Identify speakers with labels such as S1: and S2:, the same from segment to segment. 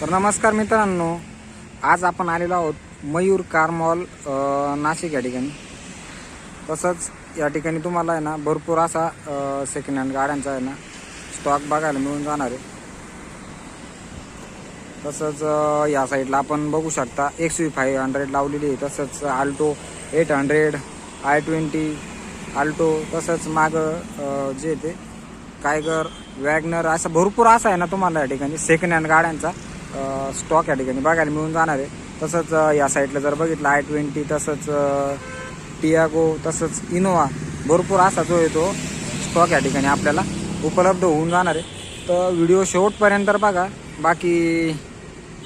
S1: तर नमस्कार मित्रांनो आज आपण आलेलो आहोत मयूर कार मॉल नाशिक या ठिकाणी. तसंच या ठिकाणी तुम्हाला आहे ना भरपूर असा सेकंड हँड गाड्यांचा आहे ना स्टॉक बघायला मिळून जाणार आहे. तसंच या साईडला आपण बघू शकता एक्स व्ही फाईव्ह हंड्रेड लावलेली आहे. तसंच Alto eight hundred i twenty Alto तसंच मागं जे ते कायगर वॅगनर असं भरपूर असं आहे ना तुम्हाला या ठिकाणी सेकंड हँड गाड्यांचा. स्टॉक या ठिकाणी बघायला मिळून जाणार आहे. तसंच या साईडला जर बघितलं आय ट्वेंटी तसंच टियागो तसंच इनोवा भरपूर असा जो आहे तो स्टॉक या ठिकाणी आपल्याला उपलब्ध होऊन जाणार आहे. तर व्हिडिओ शेवटपर्यंत बघा. बाकी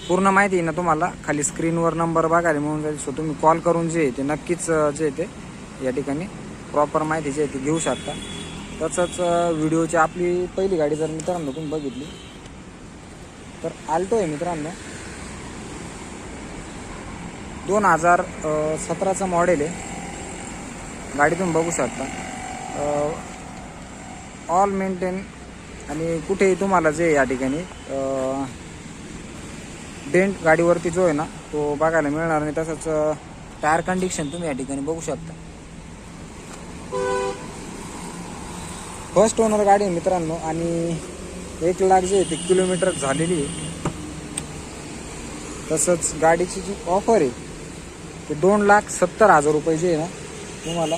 S1: पूर्ण माहिती आहे ना तुम्हाला. खाली स्क्रीनवर नंबर बघायला मिळून जाईल. सो तुम्ही कॉल करून जे ते नक्कीच जे ते या ठिकाणी प्रॉपर माहिती जे आहे ती घेऊ शकता. तसंच व्हिडिओची आपली पहिली गाडी जर मित्रांनो तुम्ही बघितली तर आल्टो आहे मित्रांनो. दोन हजार सतराचं मॉडेल आहे. गाडी तुम्ही बघू शकता. ऑल मेंटेन आणि कुठेही तुम्हाला जे या ठिकाणी डेंट गाडीवरती जो आहे ना तो बघायला मिळणार नाही. तसंच टायर कंडिशन तुम्ही या ठिकाणी बघू शकता. फर्स्ट ओनर गाडी आहे मित्रांनो आणि एक लाख जे आहे ते किलोमीटर झालेली आहे. तसंच गाडीची जी ऑफर आहे ते दोन लाख सत्तर हजार रुपये जे आहे ना तुम्हाला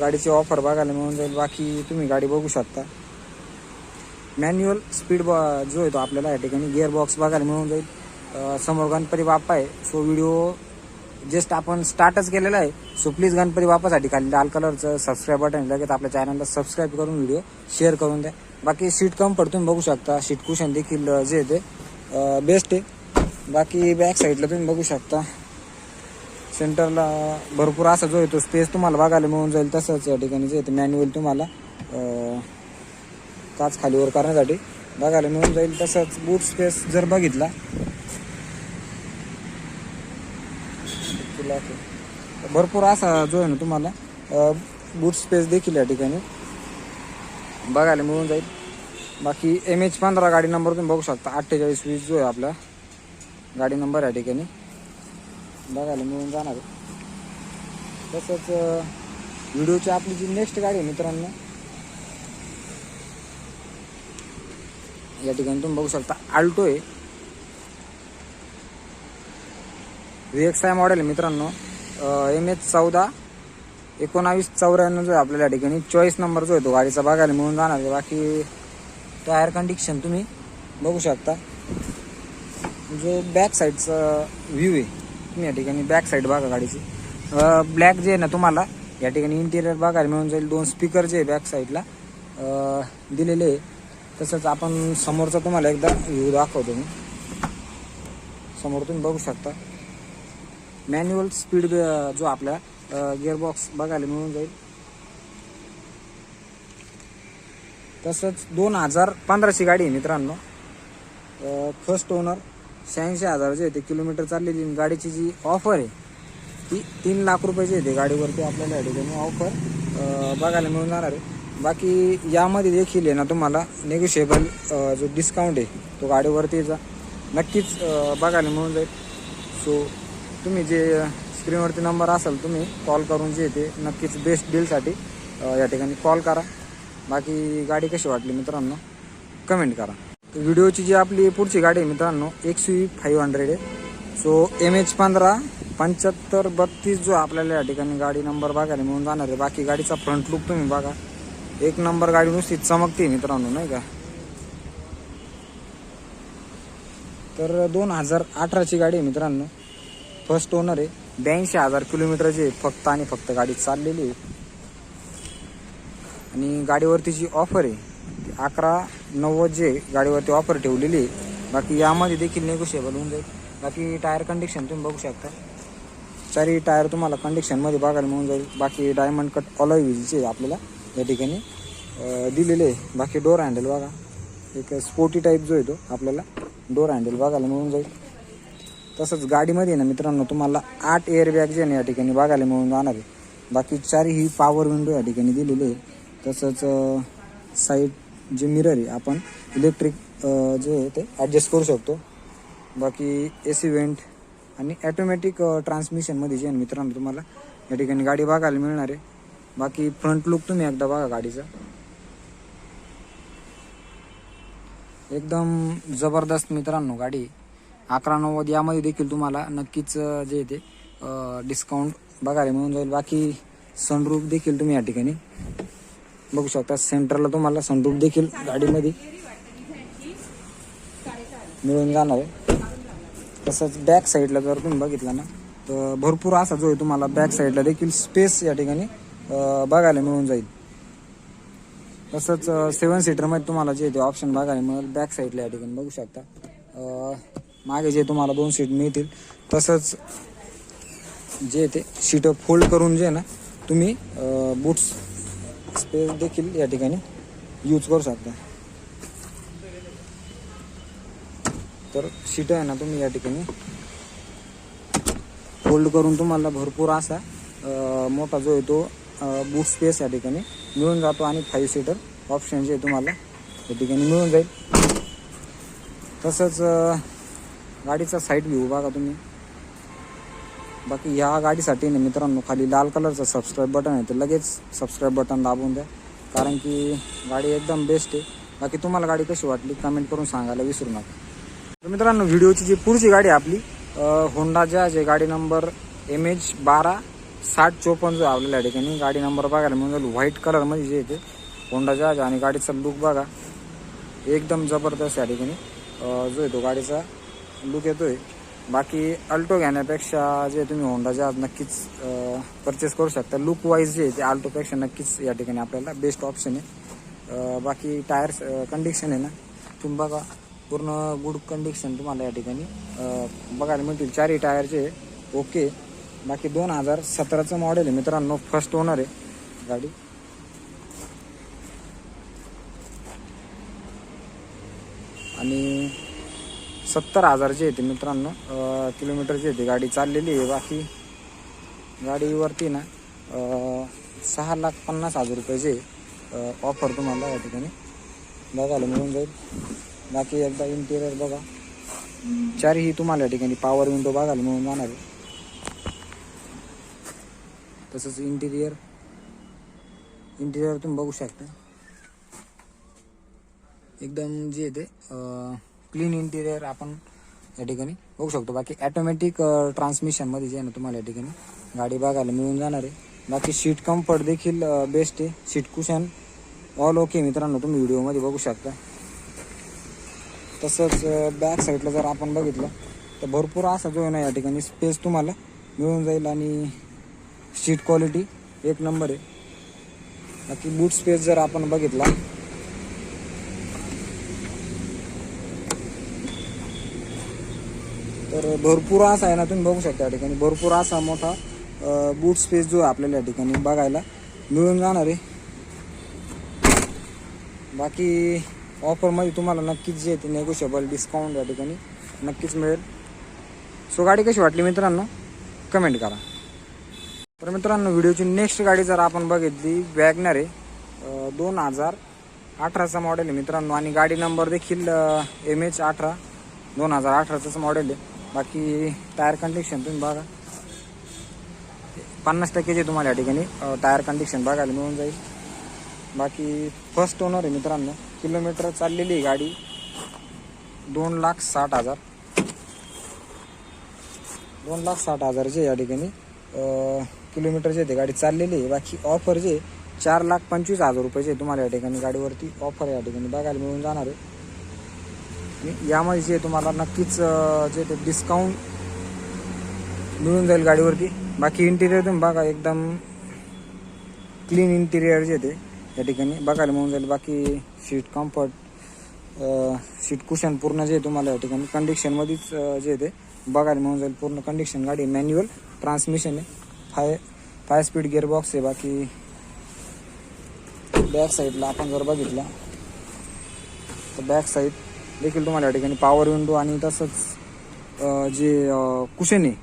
S1: गाडीची ऑफर बघायला मिळून जाईल. बाकी तुम्ही गाडी बघू शकता. मॅन्युअल स्पीड बॉ जो आहे तो आपल्याला या ठिकाणी गिअरबॉक्स बघायला मिळून जाईल. समोर गणपती बाप्पा आहे. सो व्हिडिओ जस्ट आपण स्टार्टच केलेला आहे. सो प्लीज गणपती बाप्पासाठी खाली लाल कलरचं सबस्क्राईब बटन लगेच आपल्या चॅनलला सबस्क्राईब करून व्हिडिओ शेअर करून द्या. बाकी सीट कम्फर्ट तुम्ही बघू शकता. सीट कुशन देखील जे आहे ते बेस्ट आहे. बाकी बॅक साईडला तुम्ही बघू शकता. सेंटरला भरपूर असा जो आहे तो स्पेस तुम्हाला बघायला मिळून जाईल तसंच या ठिकाणी जे येते मॅन्युअल तुम्हाला काच खालीवर करण्यासाठी बघायला मिळून जाईल तसंच बूट स्पेस जर बघितला. भरपूर असा जो आहे ना तुम्हाला बूट स्पेस देखील या ठिकाणी बघायला मिळून जाईल. बाकी एम एच पंधरा गाडी नंबर तुम्ही बघू शकता. अठ्ठेचाळीस वीस जो आहे आपला. गाडी नंबर या ठिकाणी. बघायला मिळून जाणार तसंच व्हिडिओची आपली जी नेक्स्ट गाडी आहे मित्रांनो या ठिकाणी तुम्ही बघू शकता. आल्टो आहे. व्ही एक्स आय मॉडेल आहे मित्रांनो. एम एच चौदा एकोणावीस चौऱ्याण्णव जो आहे आपल्याला ठिकाणी. चॉईस नंबर जो आहे तो गाडीचा बघायला मिळून जाणार आहे. बाकी टायर कंडिशन तुम्ही बघू शकता. जो बॅक साईडचा व्ह्यू आहे तुम्ही या ठिकाणी बॅक साईड बघा गाडीची. ब्लॅक जे आहे ना तुम्हाला या ठिकाणी इंटिरियर बघायला मिळून जाईल दोन स्पीकर जे आहे बॅक साईडला दिलेले आहे. तसंच आपण समोरचा तुम्हाला एकदा व्ह्यू दाखवतो मी. समोर तुम्ही बघू शकता. मॅन्युअल स्पीड जो आपला गिअरबॉक्स बघायला मिळून जाईल. तसंच दोन हजार पंधराची गाडी आहे मित्रांनो. फर्स्ट ओनर शहाऐंशी हजाराची येते किलोमीटर चाललेली गाडीची जी ऑफर आहे ती तीन लाख रुपयाची येते गाडीवरती आपल्याला या ठिकाणी ऑफर बघायला मिळून जाणार आहे. बाकी यामध्ये देखील आहे ना तुम्हाला नेगोशिएबल जो डिस्काउंट आहे तो गाडीवरतीचा नक्कीच बघायला मिळून जाईल. सो तुम्ही जे स्क्रीनवरती नंबर असेल तुम्ही कॉल करून जे ते नक्कीच बेस्ट डीलसाठी या ठिकाणी कॉल करा. बाकी गाडी कशी वाटली मित्रांनो कमेंट करा. तर व्हिडिओची जी आपली पुढची गाडी आहे मित्रांनो एक्स व्ही फाईव्ह हंड्रेड आहे. सो एम एच पंधरा पंच्याहत्तर बत्तीस जो आपल्याला या ठिकाणी गाडी नंबर बघायला मिळून जाणार आहे. बाकी गाडीचा फ्रंट लुक तुम्ही बघा. एक नंबर गाडी नुसती चमकते मित्रांनो नाही का? तर दोन हजार अठराची गाडी आहे मित्रांनो. फर्स्ट ओनर आहे. ब्याऐंशी हजार किलोमीटरचे फक्त आणि फक्त गाडी चाललेली आहे. आणि गाडीवरती जी ऑफर आहे ती अकरा नव्वद जे गाडीवरती ऑफर ठेवलेली आहे बाकी यामध्ये देखील निगोशिएबल होऊन जाईल. बाकी टायर कंडिशन तुम्ही बघू शकता. चारी टायर तुम्हाला कंडिशनमध्ये बघायला मिळून जाईल. बाकी डायमंड कट ऑलॉय व्हीलचे आपल्याला या ठिकाणी दिलेले आहे. बाकी डोर हँडल बघा. एक स्पोर्टी टाईप जो आहे तो आपल्याला डोर हँडल बघायला मिळून जाईल. तसंच गाडीमध्ये ना मित्रांनो तुम्हाला आठ एअरबॅग जे आहे ना या ठिकाणी बघायला मिळून जाणार आहे. बाकी चारही पॉवर विंडो या ठिकाणी दिलेली आहे तसंच साईड जे मिरर आहे आपण इलेक्ट्रिक जे आहे ते ॲडजस्ट करू शकतो. बाकी ए सी वेंट आणि ॲटोमॅटिक ट्रान्समिशनमध्ये जे आहे ना मित्रांनो तुम्हाला या ठिकाणी गाडी बघायला मिळणार आहे. बाकी फ्रंट लुक तुम्ही एकदा बघा गाडीचा. एकदम जबरदस्त मित्रांनो गाडी. अकरा नव्वद यामध्ये देखील तुम्हाला नक्कीच जे ते डिस्काउंट बघायला मिळून जाईल. बाकी सनरूफ देखील तुम्ही या ठिकाणी बघू शकता. सेंटरला तुम्हाला सनरूफ देखील गाडीमध्ये मिळून जाणार आहे. तसंच बॅक साईडला जर तुम्ही बघितलं ना तर भरपूर असा जो आहे तुम्हाला बॅक साईडला देखील स्पेस या ठिकाणी बघायला मिळून जाईल. तसंच सेवन सीटरमध्ये तुम्हाला जे ते ऑप्शन बघायला मिळेल. बॅक साईडला या ठिकाणी बघू शकता. मागे जे तुम्हाला दोन सीट मिळतील तसंच जे ते सीट फोल्ड करून जे आहे ना तुम्ही बूट्स स्पेस देखील या ठिकाणी यूज करू शकता. तर सीट आहे ना तुम्ही या ठिकाणी फोल्ड करून तुम्हाला भरपूर असा मोठा जो आहे तो बूट स्पेस या ठिकाणी मिळून जातो आणि फाईव्ह सीटर ऑप्शन जे तुम्हाला या ठिकाणी मिळून जाईल. तसंच गाडीचा साईड व्ह्यू बघा तुम्ही. बाकी ह्या गाडीसाठी ना मित्रांनो खाली लाल कलरचं सबस्क्राईब बटन आहे तर लगेच सबस्क्राईब बटन दाबून द्या. कारण की गाडी एकदम बेस्ट आहे. बाकी तुम्हाला गाडी कशी वाटली कमेंट करून सांगायला विसरू नका. तर मित्रांनो व्हिडिओची जी पुढची गाडी आहे आपली होंडा जहाज आहे गाडी नंबर एम एच बारा साठ चोपन्न जो आपल्याला ठिकाणी गाडी नंबर बघायला मिळून व्हाईट कलरमध्ये जे येते होंडा जहाज आणि गाडीचा लुक बघा. एकदम जबरदस्त या ठिकाणी. जो येतो गाडीचा लुक येतोय. बाकी अल्टो घेण्यापेक्षा जे तुम्ही होंडा जहाज नक्कीच परचेस करू शकता. लुक वाईज जे आहे ते अल्टोपेक्षा नक्कीच या ठिकाणी आपल्याला बेस्ट ऑप्शन आहे. बाकी टायर्स कंडिशन आहे ना. तुम्ही बघा पूर्ण गुड कंडिशन तुम्हाला या ठिकाणी. बघायला मिळतील चारही टायरचे ओके बाकी दोन हजार सतराचं मॉडेल आहे मित्रांनो फर्स्ट ओनर आहे गाडी. आणि सत्तर हजारचे येते मित्रांनो किलोमीटरची येते गाडी चाललेली आहे. बाकी गाडीवरती ना सहा लाख पन्नास हजार रुपयाचे ऑफर तुम्हाला या ठिकाणी बघायला मिळून जाईल. बाकी एकदा इंटिरियर बघा. चारही तुम्हाला या ठिकाणी पॉवर विंडो बघायला मिळून जाणार आहे. तसंच इंटिरियर इंटिरियर तुम्ही बघू शकता. एकदम जे आहे ते क्लीन इंटिरियर आपण या ठिकाणी बघू शकतो. बाकी ॲटोमॅटिक ट्रान्समिशनमध्ये जे आहे ना तुम्हाला या ठिकाणी गाडी बघायला मिळून जाणार आहे. बाकी सीट कम्फर्ट देखील बेस्ट आहे. सीट कुशन ऑल ओके मित्रांनो तुम्ही व्हिडिओमध्ये बघू शकता. तसंच बॅक साईडला जर आपण बघितलं तर भरपूर असा जो आहे ना या ठिकाणी स्पेस तुम्हाला मिळून जाईल आणि सीट क्वालिटी एक नंबर आहे. बाकी बूट स्पेस जर आपण बघितला तर भरपूर असा आहे ना तुम्ही बघू शकता या ठिकाणी. भरपूर असा मोठा बूट स्पेस जो आहे आपल्याला या ठिकाणी बघायला मिळून जाणार आहे. बाकी ऑफरमध्ये तुम्हाला नक्कीच जे आहे ते नेगोशिएबल डिस्काउंट या ठिकाणी नक्कीच मिळेल. सो गाडी कशी वाटली मित्रांनो? कमेंट करा. तर मित्रांनो व्हिडिओची नेक्स्ट गाडी जर आपण बघितली वॅगनर आहे. दोन हजार अठराचा मॉडेल आहे मित्रांनो. आणि गाडी नंबर देखील एम एच अठरा दोन हजार अठराचंच मॉडेल आहे. बाकी टायर कंडिशन तुम्ही बघा. पन्नास टक्केचे तुम्हाला या ठिकाणी टायर कंडिशन बघायला मिळून जाईल. बाकी फर्स्ट ओनर आहे मित्रांनो किलोमीटर चाललेली आहे गाडी. दोन लाख साठ हजार. दोन लाख साठ हजारचे या ठिकाणी किलोमीटरचे ते गाडी चाललेली आहे. बाकी ऑफर जे चार लाख पंचवीस हजार रुपयाचे तुम्हाला या ठिकाणी गाडीवरती ऑफर या ठिकाणी बघायला मिळून जाणार आहे. यामध्ये जे तुम्हाला नक्कीच जे ते डिस्काउंट मिळून जाईल गाडीवरती. बाकी इंटिरियर तुम्ही बघा एकदम क्लीन इंटिरियर जे ते या ठिकाणी बघायला मिळून जाईल. बाकी सीट कम्फर्ट सीट कुशन पूर्ण जे तुम्हाला या ठिकाणी कंडिशनमध्येच जे ते बघायला मिळून जाईल. पूर्ण कंडिशन गाडी मॅन्युअल ट्रान्समिशन आहे. फाय फाय स्पीड गिअरबॉक्स आहे. बाकी बॅक साईडला आपण जर बघितला तर बॅक साईड देखील तुम्हाला या ठिकाणी पॉवर विंडो आणि तसंच जे कुशन आहे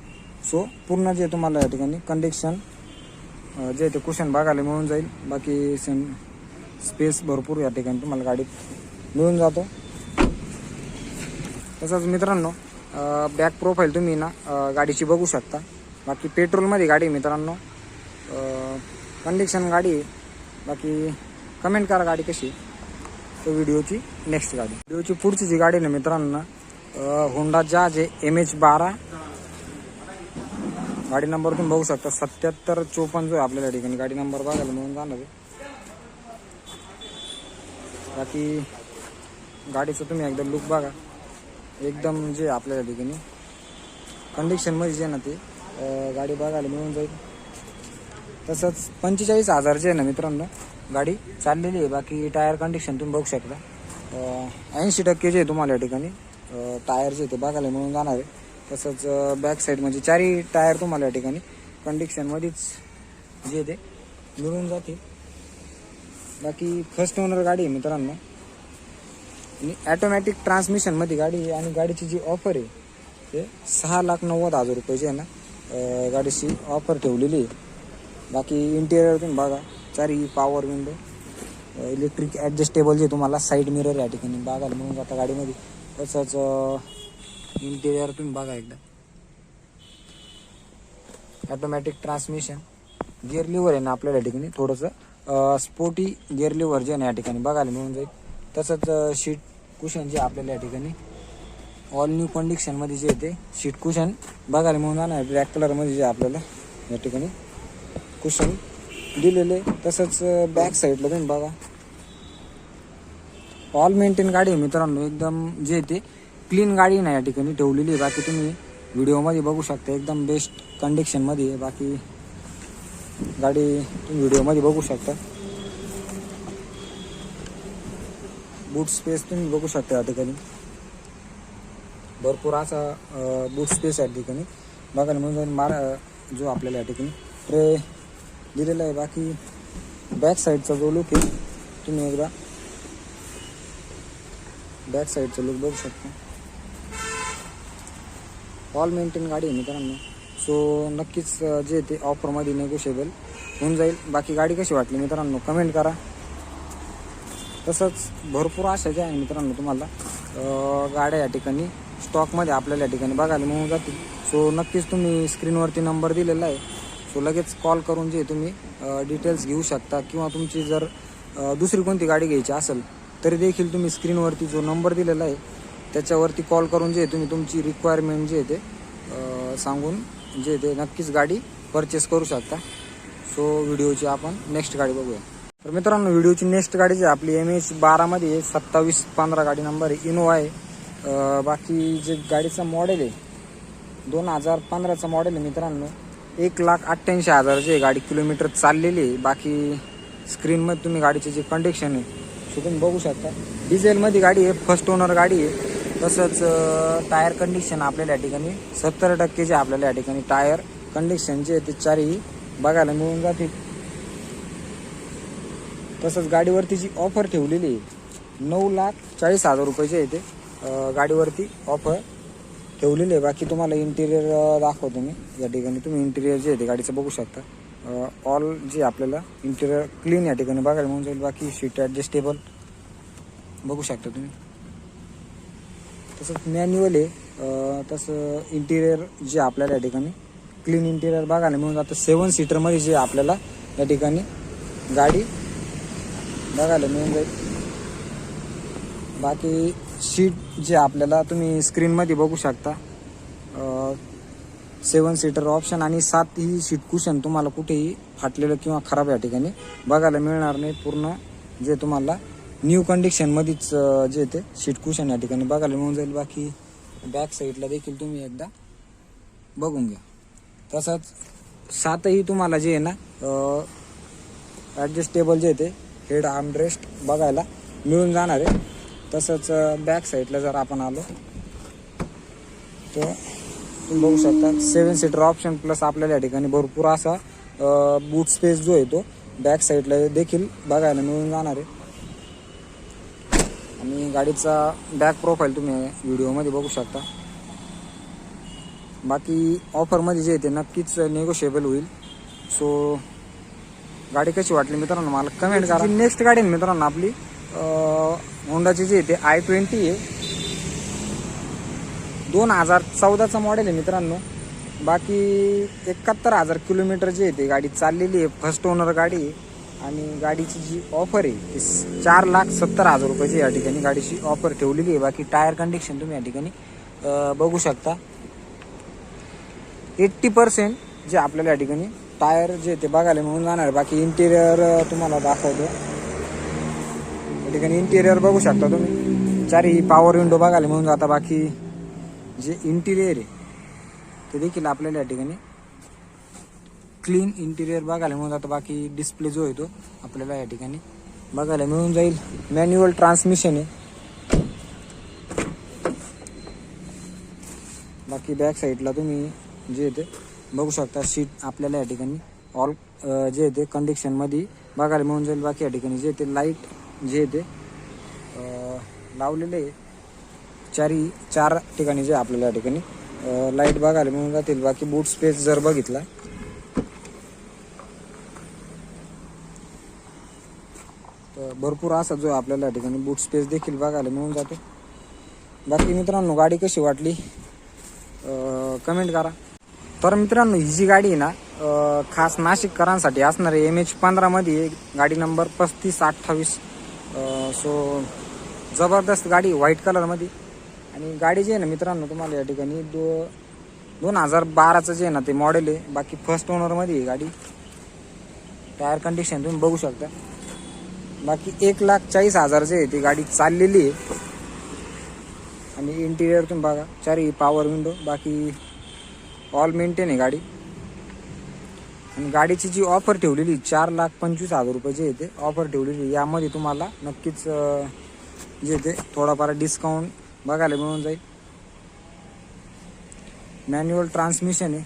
S1: सो पूर्ण जे तुम्हाला या ठिकाणी कंडिक्शन जे ते कुशन बघायला मिळून जाईल. बाकी सेम स्पेस भरपूर या ठिकाणी तुम्हाला गाडीत मिळून जातो. तसंच मित्रांनो बॅक प्रोफाईल तुम्ही ना गाडीची बघू शकता. बाकी पेट्रोलमध्ये गाडी आहे मित्रांनो. कंडिक्शन गाडी आहे. बाकी कमेंट करा गाडी कशी आहे. तर व्हिडिओची. नेक्स्ट गाडी. व्हिडिओची पुढची जी गाडी आहे ना मित्रांनो होंडा जहाज आहे एम एच बारा. गाडी नंबर तुम्ही बघू शकता सत्याहत्तर चोपन्न जो आहे आपल्याला ठिकाणी. गाडी नंबर बघायला म्हणून जाणार बाकी गाडीचं तुम्ही एकदा लुक बघा. एकदम जे आपल्याला ठिकाणी. कंडिशनमध्ये जे आहे ना ते गाडी बघायला मिळून जाईल. तसंच पंचेचाळीस हजार जे आहे ना मित्रांनो गाडी चाललेली आहे. बाकी टायर कंडिशन तुम्ही बघू शकता. ऐंशी टक्के जे आहे तुम्हाला या ठिकाणी टायर जे ते बघायला मिळून जाणार आहे. तसंच बॅक साईड म्हणजे चारही टायर तुम्हाला या ठिकाणी कंडिशनमध्येच जे ते मिळून जातील. बाकी फर्स्ट ओनर गाडी आहे मित्रांनो. आणि ॲटोमॅटिक ट्रान्समिशनमध्ये गाडी आहे आणि गाडीची जी ऑफर आहे ते सहा लाख नव्वद हजार रुपये जे आहे ना गाडीची ऑफर ठेवलेली आहे. बाकी इंटेरियर तुम्ही बघा. चारी पॉवर विंडो इलेक्ट्रिक ॲडजस्टेबल जे तुम्हाला साईड मिरर या ठिकाणी बघायला मिळून जातं गाडीमध्ये. तसंच इंटेरियर तुम्ही बघा एकदा. ॲटोमॅटिक ट्रान्समिशन गिअर लिव्हर आहे ना आपल्याला या ठिकाणी थोडंसं स्पोर्टी गिअर लिव्हर जे ना या ठिकाणी बघायला मिळून जाईल. तसंच शीट कुशन जे आपल्याला या ठिकाणी ऑल न्यू कंडिशनमध्ये जे येते शीट कुशन बघायला मिळून जाणार. ब्लॅक कलरमध्ये जे आपल्याला या ठिकाणी कुशन दिलेले तसंच बॅक साईडला तुम्ही बघा. ऑल मेंटेन गाडी आहे मित्रांनो. एकदम जे ते क्लीन गाडी नाही या ठिकाणी ठेवलेली आहे. बाकी तुम्ही व्हिडिओमध्ये बघू शकता. एकदम बेस्ट कंडिशनमध्ये आहे. बाकी गाडी तुम्ही व्हिडिओमध्ये बघू शकता. बूट स्पेस तुम्ही बघू शकता या ठिकाणी. भरपूर असा बूट स्पेस आहे या ठिकाणी. बघायला म्हणून मार जो आपल्याला या ठिकाणी ट्रे दिलेला आहे. बाकी बॅक साईडचा जो लुक आहे तुम्ही एकदा बॅक साईडचा लुक बघू शकता. ऑल मेंटेन गाडी आहे मित्रांनो. सो नक्कीच जे ते ऑफरमध्ये नेगोशिएबल होऊन जाईल. बाकी गाडी कशी वाटली मित्रांनो कमेंट करा. तसंच भरपूर अशा ज्या आहे मित्रांनो तुम्हाला गाड्या या ठिकाणी स्टॉकमध्ये आपल्याला या ठिकाणी बघायला मिळून जातील. सो नक्कीच तुम्ही स्क्रीनवरती नंबर दिलेला आहे. सो लगेच कॉल करून जे तुम्ही डिटेल्स घेऊ शकता किंवा तुमची जर दुसरी कोणती गाडी घ्यायची असेल तरी देखील तुम्ही स्क्रीनवरती जो नंबर दिलेला आहे त्याच्यावरती कॉल करून जे तुम्ही तुमची रिक्वायरमेंट जे आहे ते सांगून जे ते नक्कीच गाडी परचेस करू शकता. सो व्हिडिओची आपण नेक्स्ट गाडी बघूया. तर मित्रांनो व्हिडिओची नेक्स्ट गाडी जी आहे आपली एम एच बारामध्ये आहे सत्तावीस पंधरा गाडी नंबर आहे इनोवा आहे. बाकी जे गाडीचं मॉडेल आहे दोन हजार पंधराचं मॉडेल आहे मित्रांनो. एक लाख अठ्ठ्याऐंशी हजाराची आहे गाडी किलोमीटर चाललेली आहे. बाकी स्क्रीनमध्ये तुम्ही गाडीचे जे कंडिशन आहे ते तुम्ही बघू शकता. डिझेलमध्ये गाडी आहे फर्स्ट ओनर गाडी आहे. तसंच टायर कंडिशन आपल्याला या ठिकाणी सत्तर टक्के जे आपल्याला या ठिकाणी टायर कंडिशन जे आहे ते चारही बघायला मिळून जातील. तसंच गाडीवरती जी ऑफर ठेवलेली आहे नऊ लाख चाळीस हजार रुपयाचे आहे ते गाडीवरती ऑफर ठेवलेली आहे. बाकी तुम्हाला इंटिरियर दाखवतो मी. या ठिकाणी तुम्ही इंटिरियर जे आहे ते गाडीचं बघू शकता. ऑल जे आपल्याला इंटिरियर क्लीन या ठिकाणी बघायला मिळून जाईल. बाकी सीट ॲडजस्टेबल बघू शकता तुम्ही. तसंच मॅन्युअल आहे. तसं इंटिरियर जे आपल्याला या ठिकाणी क्लीन इंटिरियर बघायला मिळून आता सेवन सीटरमध्ये जे आपल्याला या ठिकाणी गाडी बघायला मिळून जाईल. बाकी सीट जे आपल्याला तुम्ही स्क्रीनमध्ये बघू शकता. सेवन सीटर ऑप्शन आणि सात ही सीट कुशन तुम्हाला कुठेही फाटलेलं किंवा खराब या ठिकाणी बघायला मिळणार नाही. पूर्ण जे तुम्हाला न्यू कंडिशनमध्येच जे ते सीट कुशन या ठिकाणी बघायला मिळून जाईल. बाकी बॅक साईडला देखील तुम्ही एकदा बघून घ्या. तसंच सातही तुम्हाला जे आहे ना ॲडजस्टेबल जे ते हेड आर्मरेस्ट बघायला मिळून जाणार आहे. तसंच बॅक साईडला जर आपण आलो तर तुम्ही बघू शकता सेवन सीटर ऑप्शन प्लस आपल्याला या ठिकाणी भरपूर असा बूट स्पेस जो आहे तो बॅक साईडला देखील बघायला मिळून जाणार आहे. आणि गाडीचा बॅक प्रोफाईल तुम्ही व्हिडिओमध्ये बघू शकता. बाकी ऑफरमध्ये जे आहे ते नक्कीच निगोशिएबल होईल. सो गाडी कशी वाटली मित्रांनो? मला कमेंट करा. नेक्स्ट गाडी आहे मित्रांनो आपली? होंडाची जी आहे ते आय ट्वेंटी आहे. दोन हजार चौदाचं मॉडेल आहे मित्रांनो. बाकी एकाहत्तर हजार किलोमीटर जी आहे ते गाडी चाललेली आहे फर्स्ट ओनर गाडी आहे. आणि गाडीची जी ऑफर आहे ती चार लाख सत्तर हजार रुपयाची या ठिकाणी गाडीची ऑफर ठेवलेली आहे. बाकी टायर कंडिशन तुम्ही या ठिकाणी बघू शकता. एट्टी पर्सेंट जे आपल्याला या ठिकाणी टायर जे ते बघायला मिळून जाणार बाकी इंटेरियर तुम्हाला दाखवतो. ठिकाणी इंटेरियर बघू शकता तुम्ही. चारही पॉवर विंडो बघायला मिळून जाता. बाकी जे इंटिरियर आहे ते देखील आपल्याला या ठिकाणी क्लीन इंटिरियर बघायला मिळून जातं. बाकी डिस्प्ले जो आहे तो आपल्याला या ठिकाणी बघायला मिळून जाईल. मॅन्युअल ट्रान्समिशन आहे. बाकी बॅक साईडला तुम्ही जे आहे ते बघू शकता. सीट आपल्याला या ठिकाणी ऑल जे आहे ते कंडिशनमध्ये बघायला मिळून जाईल. बाकी या ठिकाणी जे ते लाइट जे ते लावलेले चारी चार ठिकाणी जे आपल्याला या ठिकाणी. लाइट बघायला मिळून जातील. बाकी बूट स्पेस जर बघितला. तर भरपूर असा जो आहे आपल्याला या ठिकाणी बूट स्पेस देखील बघायला मिळून जातो. बाकी मित्रांनो गाडी कशी वाटली? कमेंट करा. तर मित्रांनो ही जी गाडी आहे ना खास नाशिककरांसाठी असणारे एम एच पंधरामध्ये गाडी नंबर पस्तीस अठ्ठावीस सो जबरदस्त गाडी व्हाईट कलरमध्ये. आणि गाडी जी आहे ना मित्रांनो तुम्हाला या ठिकाणी दो दोन हजार बाराचं जे आहे ना ते मॉडेल आहे. बाकी फर्स्ट ओनरमध्ये आहे गाडी. टायर कंडिशन तुम्ही बघू शकता. बाकी एक लाख चाळीस हजार जे आहे ती गाडी चाललेली आहे. आणि इंटिरियर तुम्ही बघा चारही पॉवर विंडो बाकी ऑल मेंटेन आहे गाडी. आणि गाडीची जी ऑफर ठेवलेली चार लाख पंचवीस हजार रुपये येते ऑफर ठेवलेली यामध्ये तुम्हाला नक्कीच जे ते थोडाफार डिस्काउंट बघायला मिळून जाईल. मॅन्युअल ट्रान्समिशन आहे.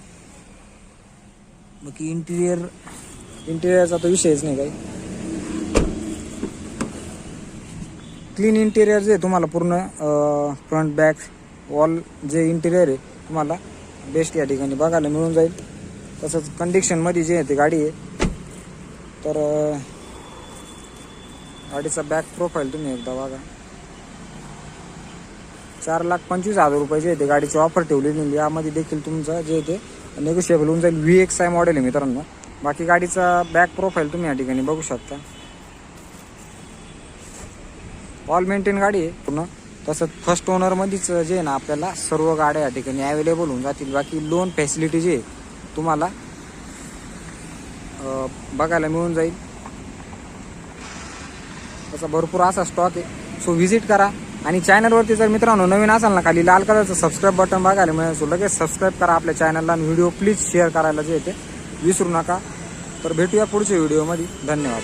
S1: बाकी इंटिरियर इंटिरियरचा तो विषयच नाही काही. क्लीन इंटिरियर जे तुम्हाला पूर्ण फ्रंट बॅक वॉल जे इंटिरियर आहे तुम्हाला बेस्ट या ठिकाणी बघायला मिळून जाईल. तसंच कंडिशनमध्ये जे आहे ते गाडी आहे. तर गाडीचा बॅक प्रोफाईल तुम्ही एकदा बघा. चार लाख पंचवीस हजार रुपये जे आहे ते गाडीची ऑफर ठेवलेली यामध्ये देखील तुमचं जे आहे ते नेगोशिएबल होऊन जाईल. व्ही एक्स आय मॉडेल आहे मित्रांनो. बाकी गाडीचा बॅक प्रोफाईल तुम्ही या ठिकाणी बघू शकता. ऑल मेंटेन गाडी आहे पूर्ण. तसंच फर्स्ट ओनरमध्येच जे आहे ना आपल्याला सर्व गाड्या या ठिकाणी अवेलेबल होऊन जातील. बाकी लोन फॅसिलिटी जी आहे तुम्हाला बघायला मिळून जाईल. त्याचा भरपूर असा स्टॉक आहे. सो व्हिजिट करा. आणि चॅनलवरती जर मित्रांनो नवीन असाल ना खाली लाल कलरचं सबस्क्राईब बटन बघायला मिळेल. सो लगेच सबस्क्राईब करा आपल्या चॅनलला आणि व्हिडिओ प्लीज शेअर करायला जे येते ते विसरू नका. तर भेटूया पुढच्या व्हिडिओमध्ये धन्यवाद.